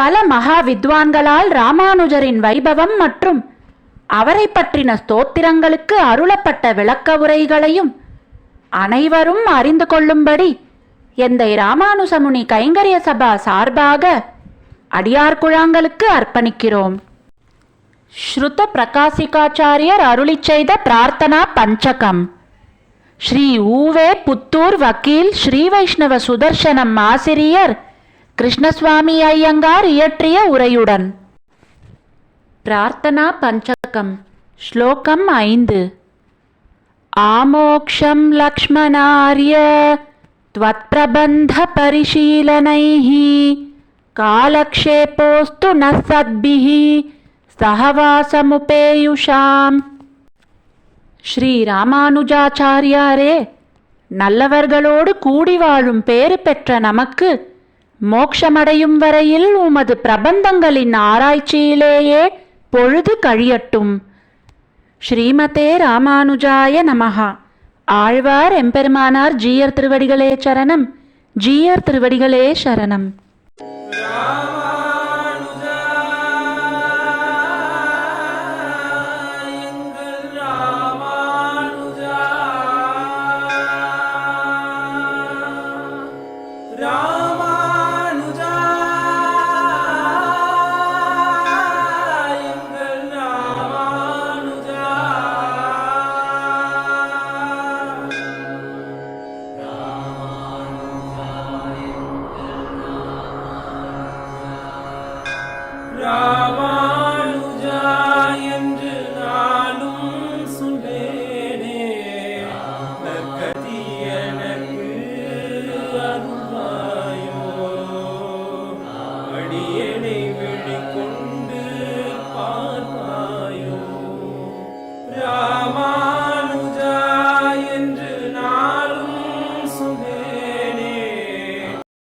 பல மகா வித்வான்களால் ராமானுஜரின் வைபவம் மற்றும் அவரை பற்றின ஸ்தோத்திரங்களுக்கு அருளப்பட்ட விளக்க உரைகளையும் அனைவரும் அறிந்து கொள்ளும்படி எந்தை ராமானுசமுனி கைங்கரிய சபா சார்பாக அடியார் குழாங்களுக்கு அர்ப்பணிக்கிறோம். ஸ்ருத பிரகாசிகாச்சாரியர் அருளி செய்த பிரார்த்தனா பஞ்சகம். ஸ்ரீ ஊவே புத்தூர் வக்கீல் ஸ்ரீ வைஷ்ணவ சுதர்சனம் ஆசிரியர் கிருஷ்ணசுவாமி ஐயங்கார் இயற்றிய உரையுடன் பிரார்த்தனா பஞ்சகம் ஸ்லோகம் ஐந்து आमोक्षं लक्ष्मणार्य त्वत्प्रबन्धपरिशीलनैः कालक्षेपोऽस्तु न सद्भिः सहवासमुपेयुषाम् ஸ்ரீ ராமானுஜாச்சாரியாரே நல்லவர்களோடு கூடி வாழும் பேறு பெற்ற நமக்கு மோக்ஷமடையும் வரையில் உமது பிரபந்தங்களின் ஆராய்ச்சியிலேயே பொழுது கழியட்டும். ஸ்ரீமதே ராமானுஜாய நமகா ஆழ்வார் எம்பெருமானார் ஜீயர் திருவடிகளே சரணம். ஜீயர் திருவடிகளே சரணம். राम